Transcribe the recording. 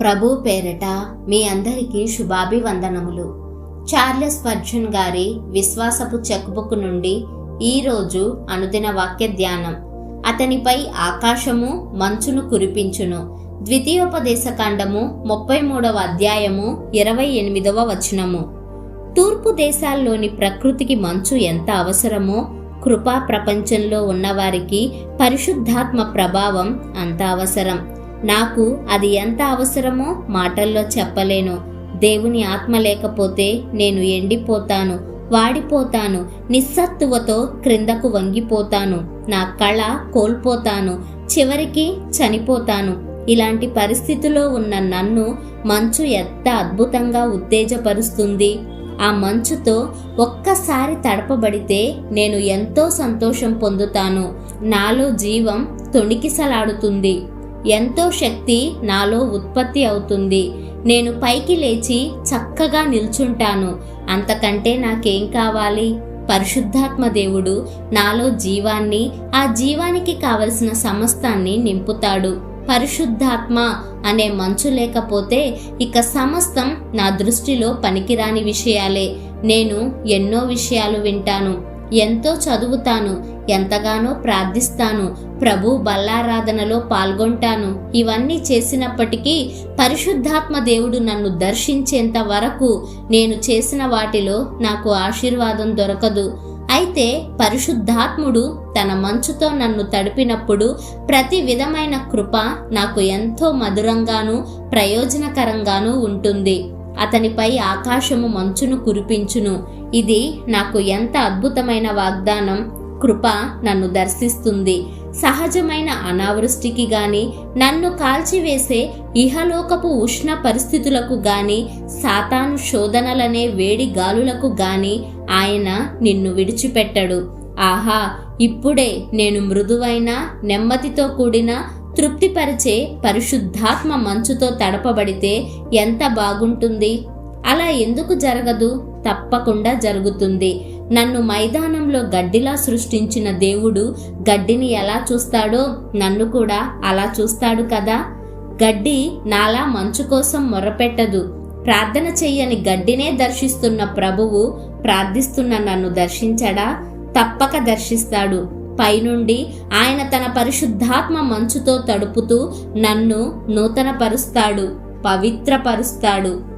ప్రభు పేరిట మీ అందరికీ శుభాభివందనములు. చార్లెస్ పర్జున్ గారి విశ్వాసపు చెక్బుక్ నుండి ఈరోజు అనుదిన వాక్య ధ్యానం. అతనిపై ఆకాశము మంచును కురిపించును. ద్వితీయోపదేశ కాండము ముప్పై మూడవ అధ్యాయము ఇరవై ఎనిమిదవ వచనము. తూర్పు దేశాల్లోని ప్రకృతికి మంచు ఎంత అవసరమో కృపా ప్రపంచంలో ఉన్నవారికి పరిశుద్ధాత్మ ప్రభావం అంత అవసరం. నాకు అది ఎంత అవసరమో మాటల్లో చెప్పలేను. దేవుని ఆత్మ లేకపోతే నేను ఎండిపోతాను వాడిపోతాను నిస్సత్తువతో క్రిందకు వంగిపోతాను నా కళ కోల్పోతాను చివరికి చనిపోతాను. ఇలాంటి పరిస్థితిలో ఉన్న నన్ను మంచు ఎంత అద్భుతంగా ఉత్తేజపరుస్తుంది? ఆ మంచుతో ఒక్కసారి తడపబడితే నేను ఎంతో సంతోషం పొందుతాను. నాలో జీవం తొణికిసలాడుతుంది. ఎంతో శక్తి నాలో ఉత్పత్తి అవుతుంది. నేను పైకి లేచి చక్కగా నిల్చుంటాను. అంతకంటే నాకేం కావాలి? పరిశుద్ధాత్మ దేవుడు నాలో జీవాన్ని ఆ జీవానికి కావలసిన సమస్తాన్ని నింపుతాడు. పరిశుద్ధాత్మ అనే మంచు లేకపోతే ఇక సమస్తం నా దృష్టిలో పనికిరాని విషయాలే. నేను ఎన్నో విషయాలు వింటాను. ఎంతో చదువుతాను. ఎంతగానో ప్రార్థిస్తాను. ప్రభు బల్లారాధనలో పాల్గొంటాను. ఇవన్నీ చేసినప్పటికీ పరిశుద్ధాత్మ దేవుడు నన్ను దర్శించేంత వరకు నేను చేసిన వాటిలో నాకు ఆశీర్వాదం దొరకదు. అయితే పరిశుద్ధాత్ముడు తన మంచుతో నన్ను తడిపినప్పుడు ప్రతి విధమైన కృప నాకు ఎంతో మధురంగాను ప్రయోజనకరంగాను ఉంటుంది. అతనిపై ఆకాశము మంచును కురిపించును. ఇది నాకు ఎంత అద్భుతమైన వాగ్దానం. కృప నన్ను దర్శిస్తుంది. సహజమైన అనావృష్టికి గాని నన్ను కాల్చివేసే ఇహలోకపు ఉష్ణ పరిస్థితులకు గాని సాతాను శోధనలనే వేడి గాలులకు గాని ఆయన నిన్ను విడిచిపెట్టడు. ఆహా ఇప్పుడే నేను మృదువైన నెమ్మదితో కూడిన తృప్తిపరిచే పరిశుద్ధాత్మ మంచుతో తడపబడితే ఎంత బాగుంటుంది? అలా ఎందుకు జరగదు? తప్పకుండా జరుగుతుంది. నన్ను మైదానంలో గడ్డిలా సృష్టించిన దేవుడు గడ్డిని ఎలా చూస్తాడో నన్ను కూడా అలా చూస్తాడు కదా. గడ్డి నాలా మంచు కోసం మొరపెట్టదు. ప్రార్థన చెయ్యని గడ్డినే దర్శిస్తున్న ప్రభువు ప్రార్థిస్తున్న నన్ను దర్శించడా? తప్పక దర్శిస్తాడు. పైనుండి ఆయన తన పరిశుద్ధాత్మ మంచుతో తడుపుతూ నన్ను నూతనపరుస్తాడు పవిత్రపరుస్తాడు.